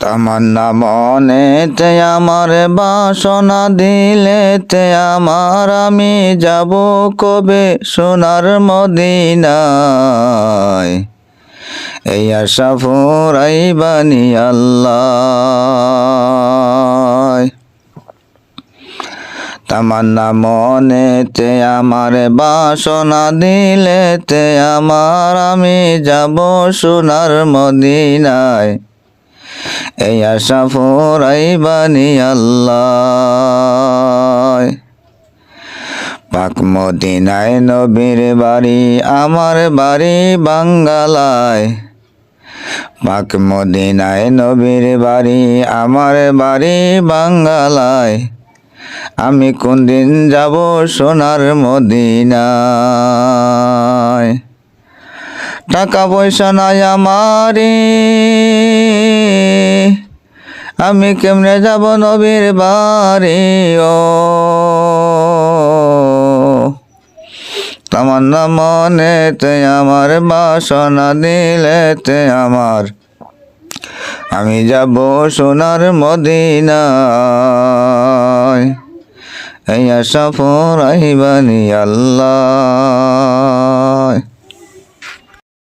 তামান্না মনেতে আমার বাসনা দিলেতে আমার আমি যাব কবে সোনার মদিনায়। এই আশা ফুরাইবানি আল্লাহ। তামান্না মনেতে আমার বাসনা দিলেতে আমার আমি যাব সোনার মদিনায়। আল্লাহ পাক মদিনায় নবীর বাড়ি, আমার বাড়ি বাঙ্গালায়। পাক মদিনায় নবীর বাড়ি, আমার বাড়ি বাঙ্গালায়। আমি কোন দিন যাব সোনার মদিনায়? টাকা পয়সা নাই আমারি আমি কেমনে যাব নবীর বাড়ি? ও। তামান্না মনেতে আমার বাসনা দিলেতে আমার। আমি যাব সোনার মদিনায়। এই আশা ফুরাইবানি আল্লাহ।